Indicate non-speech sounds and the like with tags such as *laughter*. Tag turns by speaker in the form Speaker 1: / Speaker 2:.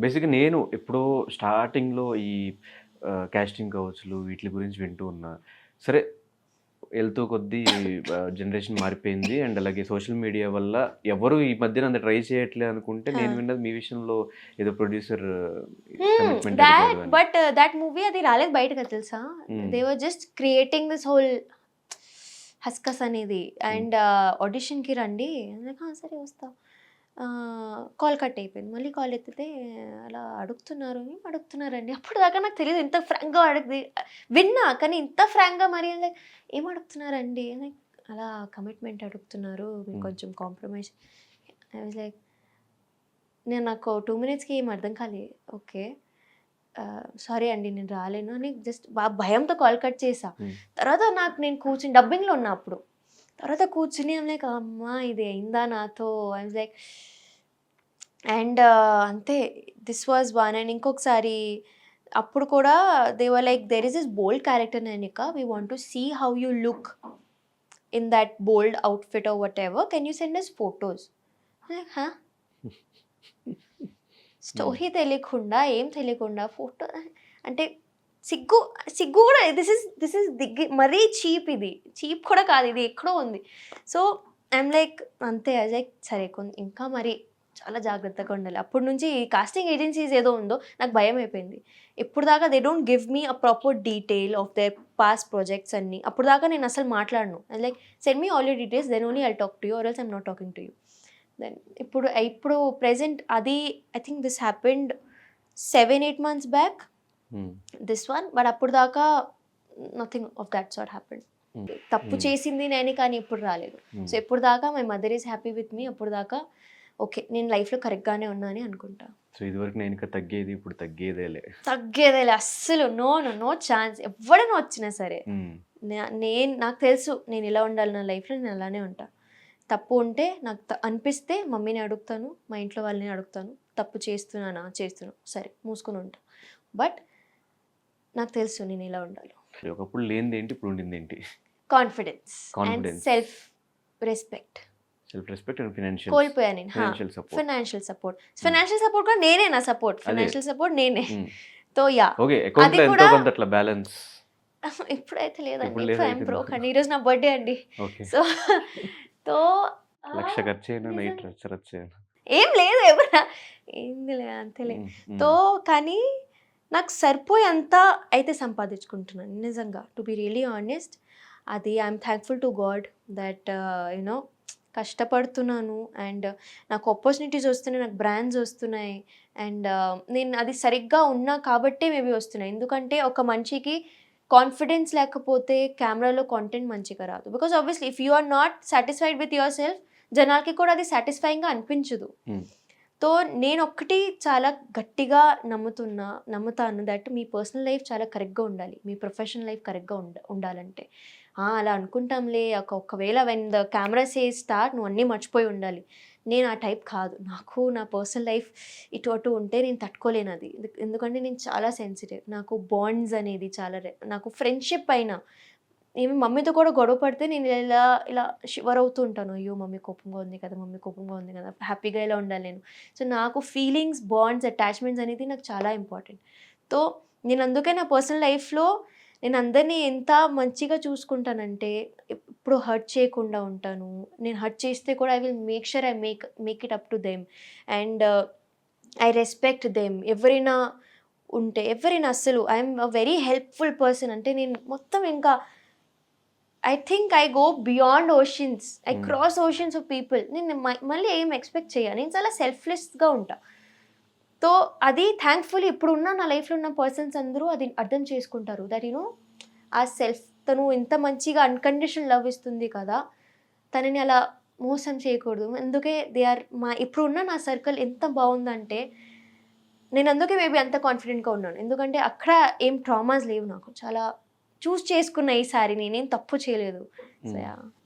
Speaker 1: బేసిక్గా నేను ఎప్పుడో స్టార్టింగ్లో ఈ కాస్టింగ్ కౌచ్లు వీటి గురించి వింటూ ఉన్నా. సరే వెళ్తూ కొద్దీ జనరేషన్ మారిపోయింది. అండ్ అలాగే సోషల్ మీడియా వల్ల ఎవరు ఈ మధ్యన అంత ట్రై చేయట్లే అనుకుంటే నేను. విన్నది మీ విషయంలో ఏదో ప్రొడ్యూసర్
Speaker 2: బట్ దట్ మూవీ అది రాలేదు బయటకు తెలుసా. They were just creating this whole హస్కస్ అనేది. అండ్ ఆడిషన్కి రండి. అందుకే, "ఆ, సరే వస్తా. కాల్ కట్ అయిపోయింది. మళ్ళీ కాల్ ఎత్తితే అలా అడుగుతున్నారు అడుగుతున్నారండి? అప్పుడు దాకా నాకు తెలియదు ఇంత ఫ్రాంక్గా అడుగుది విన్నా కానీ ఇంత ఫ్రాంక్గా మరి ఏం అడుగుతున్నారండి? Like, అలా కమిట్మెంట్ అడుగుతున్నారు. కొంచెం కాంప్రమైజ్ ఐ వాజ్ లైక్ నేను నాకు టూ మినిట్స్కి ఏం అర్థం కాలే ఓకే. సారీ అండి నేను రాలేను అని జస్ట్ బాగా భయంతో కాల్ కట్ చేసా. తర్వాత నాకు నేను కూర్చుని డబ్బింగ్లో ఉన్నా అప్పుడు. తర్వాత కూర్చుని లైక్ అమ్మా ఇది అయిందా నాతో? ఐమ్ లైక్ అండ్ అంతే. దిస్ వాజ్ వన్ అండ్ ఇంకొకసారి అప్పుడు కూడా they were like there is is bold character Nainika we want to see how you look in that bold outfit or whatever can you send us photos story తెలియకుండా ఏం తెలియకుండా photo అంటే సిగ్గు సిగ్గు కూడా దిస్ ఇస్ దిస్ ఇస్ దిగ్గి మరీ cheap ఇది. చీప్ కూడా కాదు ఇది ఎక్కడో ఉంది. సో ఐమ్ లైక్ అంతే లైక్ సరే కొంత ఇంకా మరి చాలా జాగ్రత్తగా ఉండాలి. అప్పటి నుంచి కాస్టింగ్ ఏజెన్సీస్ ఏదో ఉందో నాకు భయం అయిపోయింది. ఇప్పుడు దాకా they don't give me a proper detail of their past projects అన్ని. అప్పుడు దాకా నేను అసలు మాట్లాడను. Like send me all you details then only I talk to you or else I'm not talking to you then ఇప్పుడు ఇప్పుడు present అది I think this happened seven eight months back this one but అప్పుడు దాకా nothing of that sort happened
Speaker 1: Hmm.
Speaker 2: తప్పు
Speaker 1: Hmm.
Speaker 2: చేసింది నేను కానీ ఇప్పుడు రాలేదు. సో ఎప్పుడు దాకా my mother is happy with me అప్పుడు దాకా ఓకే నేను లైఫ్లో కరెక్ట్గానే ఉన్నా అని అనుకుంటా.
Speaker 1: సో ఇదివరకు నేను ఇంకా తగ్గేది ఇప్పుడు తగ్గేదేలే.
Speaker 2: తగ్గేదేలే అస్సలు నో నో నో ఛాన్స్ ఎవడైనా వచ్చినా సరే. నా- నేను నాకు తెలుసు నేను ఇలా ఉండాలి నా లైఫ్లో నేను అలానే ఉంటా. తప్పు ఉంటే నాకు అనిపిస్తే మమ్మీని అడుగుతాను మా ఇంట్లో వాళ్ళని అడుగుతాను తప్పు చేస్తున్నానా చేస్తున్నాను సరే మూసుకొని ఉంటా. బట్ నాకు తెలుసు నేను ఇలా ఉండాలి.
Speaker 1: ఒకప్పుడు లేనిది ఏంటి ఇప్పుడు ఉండింది ఏంటి?
Speaker 2: Confidence
Speaker 1: Confidence.
Speaker 2: Self respect
Speaker 1: self respect and financial
Speaker 2: కోల్పోయా నేను.
Speaker 1: Financial support
Speaker 2: financial support financial support కూడా నేనే నా సపోర్ట్. ఫైనాన్షియల్ సపోర్ట్ నేనే. తో యా.
Speaker 1: ఓకే అకౌంట్లో ఎంతో కొంత అట్లా బ్యాలెన్స్ *laughs*
Speaker 2: ఇప్పుడైతే లేదండి. I'm broke. అండి ఈరోజు నా బర్త్డే అండి. సో *laughs* తో
Speaker 1: లక్ష ఖర్చు
Speaker 2: నిజం.
Speaker 1: నైట్ ఖర్చు
Speaker 2: ఏం లేదు ఎవరా ఏంది లే అంతేలే.
Speaker 1: ఉమ్, ఉమ్.
Speaker 2: తో కానీ నాకు సరిపోయేంత అయితే సంపాదించుకుంటున్నాను నిజంగా. టు బి రియలీ ఆనెస్ట్ అది I'm thankful to God that you know కష్టపడుతున్నాను అండ్ నాకు ఆపర్చునిటీస్ వస్తున్నాయి నాకు బ్రాండ్స్ వస్తున్నాయి అండ్ uh, నేను అది సరిగ్గా ఉన్నా కాబట్టే మేబీ వస్తున్నాయి. ఎందుకంటే ఒక మనిషికి కాన్ఫిడెన్స్ లేకపోతే కెమెరాలో కాంటెంట్ మంచిగా రాదు. Because obviously if you are not satisfied with yourself జనాలకి కూడా అది సాటిస్ఫైయింగ్గా అనిపించదు.
Speaker 1: Hmm.
Speaker 2: తో నేను ఒక్కటి చాలా గట్టిగా నమ్ముతున్నా నమ్ముతాను దట్ మీ పర్సనల్ లైఫ్ చాలా కరెక్ట్గా ఉండాలి. మీ ప్రొఫెషనల్ లైఫ్ కరెక్ట్గా ఉండ ఉండాలంటే. అలా అనుకుంటాంలే ఒక ఒకవేళ when the camera say start నువ్వు అన్నీ మర్చిపోయి ఉండాలి. నేను ఆ టైప్ కాదు. నాకు నా పర్సనల్ లైఫ్ ఇటు అటు ఉంటే నేను తట్టుకోలేను అది. ఎందుకంటే నేను చాలా సెన్సిటివ్. నాకు బాండ్స్ అనేది చాలా నాకు ఫ్రెండ్షిప్ అయినా ఏమి మమ్మీతో కూడా గొడవ పడితే నేను ఇలా ఇలా షివర్ అవుతూ ఉంటాను. అయ్యో! మమ్మీ కోపంగా ఉంది కదా మమ్మీ కోపంగా ఉంది కదా హ్యాపీగా ఇలా ఉండాలి నేను. సో నాకు ఫీలింగ్స్ బాండ్స్ అటాచ్మెంట్స్ అనేది నాకు చాలా ఇంపార్టెంట్. సో నేను అందుకే నా పర్సనల్ లైఫ్లో నేను అందరినీ ఎంత మంచిగా చూసుకుంటానంటే ఎప్పుడు హర్ట్ చేయకుండా ఉంటాను. నేను హర్ట్ చేస్తే కూడా I will make sure I make make it up to them. And I respect them. ఎవరైనా ఉంటే ఎవరైనా అస్సలు I'm a very helpful person. అంటే నేను మొత్తం ఇంకా I think I go beyond oceans I. Cross oceans of people నేను మళ్ళీ ఏం ఎక్స్పెక్ట్ చేయాలి నేను చాలా సెల్ఫ్లెస్గా ఉంటా. సో అది థ్యాంక్ఫుల్లీ ఇప్పుడు ఉన్న నా లైఫ్లో ఉన్న పర్సన్స్ అందరూ అది అర్థం చేసుకుంటారు. దట్ యూనో ఆ సెల్ఫ్ తను ఇంత మంచిగా అన్కండిషన్ లవ్ ఇస్తుంది కదా తనని అలా మోసం చేయకూడదు. అందుకే దే ఆర్ మా ఇప్పుడు ఉన్న నా సర్కిల్ ఎంత బాగుందంటే నేను అందుకే మేబీ అంత కాన్ఫిడెంట్గా ఉన్నాను. ఎందుకంటే అక్కడ ఏం ట్రామాస్ లేవు నాకు. చాలా చూస్ చేసుకున్న ఈసారి నేనేం తప్పు చేయలేదు. యా